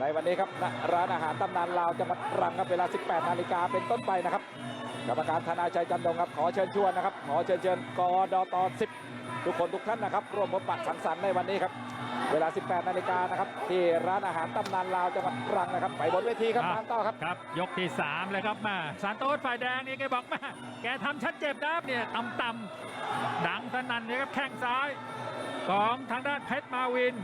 ในวันนี้ครับณร้านอาหารตำนานลาวจังหวัดตรังครับเวลา 18 นาฬิกาเป็นต้นไปนะครับกรรมการธนาชัยจันดงครับขอเชิญชวนนะครับขอเชิญเชิญกดต10 ทุกคนทุกท่านนะครับร่วมพบปะสังสรรค์ในวันนี้ครับเวลา 18 นาฬิกานะครับที่ร้านอาหารตำนานลาวจังหวัดตรังนะครับไปบนเวทีครับครับตามต่อครับครับ ยกที่ 3 เลยครับมาสานโต๊ดฝ่ายแดงนี่แกบอกมาแกทำชัดเจ็บนะครับเนี่ยต่ำต่ำๆดังสนั่นเนี่ยครับแข้งซ้ายของทางด้านเพชรมาวิน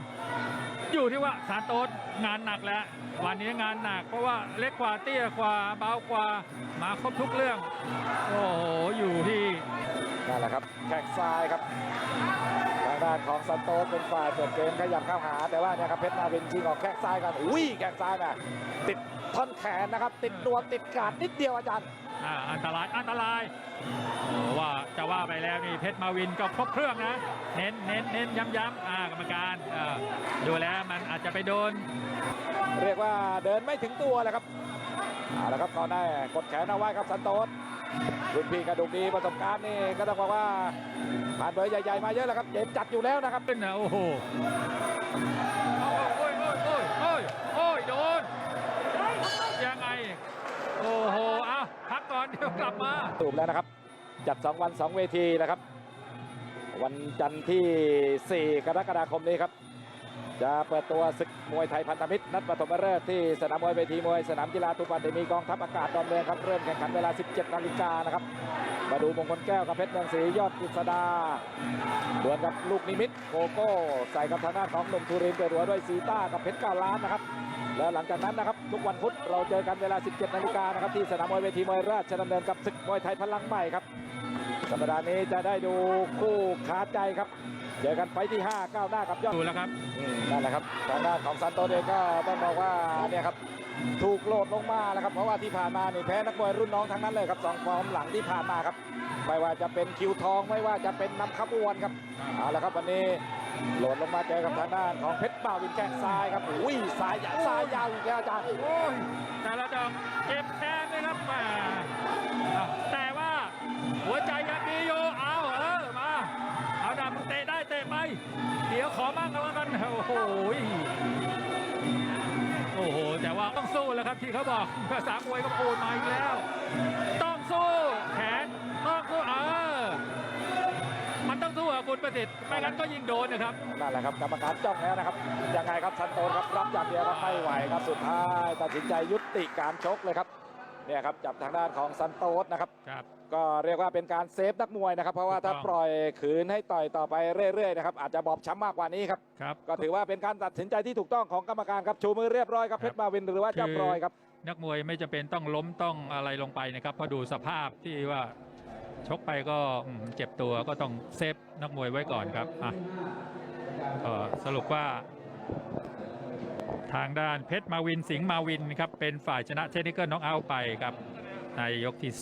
อยู่ที่ว่าสาโต๊ดงานหนักแล้ว วันนี้งานหนักเพราะว่าเล็กกว่าเตี้ยกว่าเบากว่ามาครบทุกเรื่อง โอ้โห อยู่ที่ นั่นแหละครับแข้งซ้ายครับทางด้านของซันโตสเป็นฝ่ายเปิดเกมขยับเข้าหา แต่ว่าเนี่ยครับเพชรนาวินชิงออกแข้งซ้ายกันอุ้ยแข้งซ้ายนะติดท่อนแขนนะครับ ติดนวมติดกาดนิดเดียวอาจารย์อ่าอันตรายอันตรายโอ้ว่าจะว่าไปแล้วนี่เพชรมาวินก็ครบเครื่องนะเน้นเน้นเน้นย้ำย้ำอ่ากรรมการเอ่อดูแล้วมันอาจจะไปโดน เรียกว่าเดินไม่ถึงตัวเลยครับเอาละครับตอนได้กดแขนเอาไว้ครับซันโตส รุ่นพี่กระดูกดีประสบการณ์นี่ก็ต้องบอกว่าผ่านเบอร์ใหญ่ๆมาเยอะแล้วครับเจ็บจัดอยู่แล้วนะครับขึ้นนะโอ้โหโอ้ยโอ้ยโอ้ยโอ้ยโอ้ยโดนยังไงโอ้โหอะพักก่อนเดี๋ยวกลับมาตูมแล้วนะครับ จัด 2 วัน 2 เวทีนะครับ วันจันทร์ที่ 4 กรกฎาคมนี้ครับ จะเปิดตัวศึกมวยไทยพันธมิตร นัดปฐมฤกษ์ที่สนามมวยเวทีมวยสนามกีฬาตุปันเดมีกองทัพอากาศดอนเมืองครับเริ่มแข่งขันเวลา 17 นาฬิกานะครับ มาดูมงคลแก้วกับเพชรเมืองศรียอดกฤษดาดวลกับลูกนิมิตโกโก้ ใส่กับทางด้านของหนุ่มทูรินเปิดหัวด้วยซีต้ากับเพชรเก้าล้านนะครับแล้วหลังจากนั้นนะครับทุกวันพุธเราเจอกันเวลา 17 นาฬิกานะครับที่สนามมวยเวทีมวยราชดำเนินกับศึกมวยไทยพลังใหม่ครับสัปดาห์นี้จะได้ดูคู่ขาใจครับ เจอกันไฟท์ที่5ก้าวหน้ากับยอดดูแล้วครับอืมนั่นแหละครับทางด้านของซันโตเองก็ต้องบอกว่าเนี่ยครับถูกโหลดลงมาแล้วครับเพราะว่าที่ผ่านมานี่แพ้นักมวยรุ่นน้องทั้งนั้นเลยครับสองฟอร์มหลังที่ผ่านมาครับไม่ว่าจะเป็นคิวทองไม่ว่าจะเป็นนำขบวนครับเอาละครับวันนี้โหลดลงมาเจอกับทางด้านของเพชรบ่าววินแข้งซ้ายครับอุ้ยซ้ายยาวซ้ายยาวอีกแล้วอาจารย์โอ้ยแต่ละดอกเจ็บแทนเลยครับแหมอะแต่ว่าหัวใจยังดีอยู่ เตะไปเดี๋ยวขอบ้างกันแล้วกันโอ้โหโอ้โหแต่ว่าต้องสู้แล้วครับที่เขาบอกภาษามวยก็โอนมาอีกแล้ว ต้องสู้แขนต้องสู้เออมันต้องสู้อะคุณประสิทธิ์ไม่งั้นก็ยิงโดนนะครับนั่นแหละครับกรรมการจ้องแล้วนะครับยังไงครับซันโตครับรับอย่างเดียวครับไม่ไหวครับสุดท้ายตัดสินใจยุติการชกเลยครับ เนี่ยครับจับทางด้านของซันโตสนะครับครับ ก็เรียกว่าเป็นการเซฟนักมวยนะครับ เพราะว่าถ้าถูกต้องปล่อยขืนให้ต่อยต่อไปเรื่อยๆนะครับอาจจะบอบช้ำมากกว่านี้ครับครับ ก็ถือว่าเป็นการตัดสินใจที่ถูกต้องของกรรมการครับชูมือเรียบร้อยครับคเพรับชรมาวินหรือว่าเจ้าคือปลอยครับ นักมวยไม่จำเป็นต้องล้มต้องอะไรลงไปนะครับเพราะดูสภาพที่ว่าชกไปก็อืมเจ็บตัวก็ต้องเซฟนักมวยไว้ก่อนครับอะก็สรุปว่า ทางด้านเพชรมาวินสิงห์มาวินครับเป็นฝ่ายชนะเทคนิคเกิลน้องเอาไปครับในยกที่